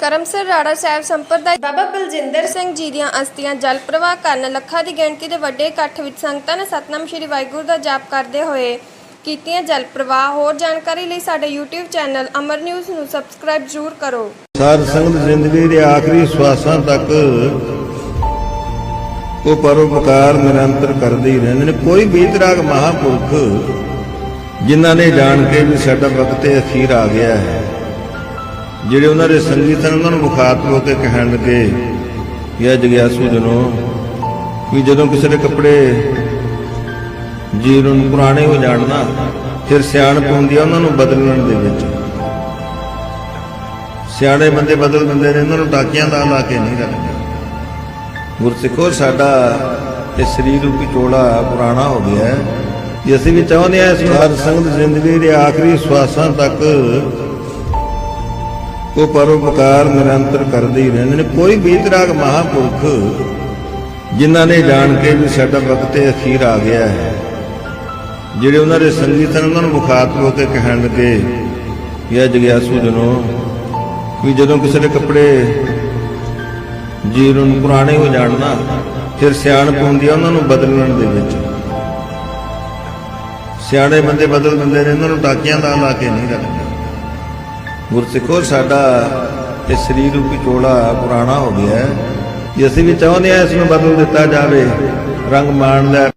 ਕਰਮਸਰ ਰਾੜਾ ਸਾਹਿਬ ਸੰਪਰਦਾਇ ਬਾਬਾ ਬਲਜਿੰਦਰ ਸਿੰਘ ਜੀ ਦੀਆਂ ਅਸਥੀਆਂ ਜਲ ਪ੍ਰਵਾਹ ਕਰਨ ਲੱਖਾਂ ਦੀ ਗਿਣਤੀ ਦੇ ਵੱਡੇ ਇਕੱਠ ਵਿੱਚ ਸੰਗਤਾਂ ਨੇ ਸਤਨਾਮ ਸ਼੍ਰੀ ਵਾਹਿਗੁਰੂ ਦਾ ਜਾਪ ਕਰਦੇ ਹੋਏ ਕੀਤੀਆਂ ਜਲ ਪ੍ਰਵਾਹ। ਹੋਰ ਜਾਣਕਾਰੀ ਲਈ ਸਾਡੇ YouTube ਚੈਨਲ ਅਮਰ ਨਿਊਜ਼ ਨੂੰ ਸਬਸਕ੍ਰਾਈਬ ਜ਼ਰੂਰ ਕਰੋ। ਸਾਧ ਸੰਗਤ ਜ਼ਿੰਦਗੀ ਦੇ ਆਖਰੀ ਸਵਾਸਾਂ ਤੱਕ ਉਹ ਪਰਉਪਕਾਰ ਨਿਰੰਤਰ ਕਰਦੇ ਹੀ ਰਹਿੰਦੇ ਨੇ। ਕੋਈ ਬੀਤਰਾਗ ਮਹਾਪੁਰਖ ਜਿਨ੍ਹਾਂ ਨੇ ਜਾਣ ਕੇ ਵੀ ਸਾਡਾ ਵਕਤ ਅਖੀਰ ਆ ਗਿਆ ਹੈ। ਜਿਹੜੇ ਉਹਨਾਂ ਦੇ ਸੰਗੀ ਸਨ ਉਹਨਾਂ ਨੂੰ ਮੁਖਾਤਬ ਹੋ ਕੇ ਕਹਿਣ ਲੱਗੇ ਕਿ ਇਹ ਜਗਿਆਸੂ ਜਨੋ, ਵੀ ਜਦੋਂ ਕਿਸੇ ਦੇ ਕੱਪੜੇ ਜੀਵਨ ਪੁਰਾਣੇ ਹੋ ਜਾਣ ਨਾ, ਫਿਰ ਸਿਆਣਪ ਹੁੰਦੀ ਆ ਉਹਨਾਂ ਨੂੰ ਬਦਲਣ ਦੇ ਵਿੱਚ। ਸਿਆਣੇ ਬੰਦੇ ਬਦਲ ਦਿੰਦੇ ਨੇ, ਉਹਨਾਂ ਨੂੰ ਟਾਕੀਆਂ ਲਾ ਲਾ ਕੇ ਨਹੀਂ ਰੱਖਦੇ। ਗੁਰਸਿੱਖੋ, ਸਾਡਾ ਇਹ ਸਰੀਰ ਰੂਪੀ ਚੋਲਾ ਪੁਰਾਣਾ ਹੋ ਗਿਆ ਹੈ। ਜੇ ਅਸੀਂ ਵੀ ਚਾਹੁੰਦੇ ਹਾਂ ਇਸ ਨੂੰ ਸੰਗਤ ਜ਼ਿੰਦਗੀ ਦੇ ਆਖਰੀ ਸਵਾਸਾਂ ਤੱਕ ਉਹ ਪਰਉਪਕਾਰ ਨਿਰੰਤਰ ਕਰਦੇ ਹੀ ਰਹਿੰਦੇ ਨੇ। ਕੋਈ ਬੀਤਰਾਗ ਮਹਾਪੁਰਖ ਜਿਨ੍ਹਾਂ ਨੇ ਜਾਣ ਕੇ ਵੀ ਸਾਡਾ ਵਕਤ ਅਖੀਰ ਆ ਗਿਆ ਹੈ, ਜਿਹੜੇ ਉਹਨਾਂ ਦੇ ਸੰਗੀ ਸਨ ਉਹਨਾਂ ਨੂੰ ਮੁਖਾਤਬ ਹੋ ਕੇ ਕਹਿਣ ਲੱਗੇ ਕਿ ਇਹ ਜਗਿਆਸੂ ਜਨੋ, ਵੀ ਜਦੋਂ ਕਿਸੇ ਦੇ ਕੱਪੜੇ ਜੀਰਨ ਪੁਰਾਣੇ ਹੋ ਜਾਣ ਨਾ, ਫਿਰ ਸਿਆਣਪ ਹੁੰਦੀ ਆ ਉਹਨਾਂ ਨੂੰ ਬਦਲਣ ਦੇ ਵਿੱਚ। ਸਿਆਣੇ ਬੰਦੇ ਬਦਲ ਦਿੰਦੇ ਨੇ, ਉਹਨਾਂ ਨੂੰ ਟਾਕੀਆਂ ਦਾ ਲਾ ਕੇ ਨਹੀਂ ਰੱਖਦੇ। ਗੁਰਸਿੱਖੋ ਸਾਡਾ ਇਹ ਸਰੀਰ ਰੂਪੀ ਚੋਲਾ ਪੁਰਾਣਾ ਹੋ ਗਿਆ ਹੈ। ਜੇ ਅਸੀਂ ਵੀ ਚਾਹੁੰਦੇ ਹਾਂ ਇਸ ਨੂੰ ਬਦਲ ਦਿੱਤਾ ਜਾਵੇ, ਰੰਗ ਮਾਣ ਲੈ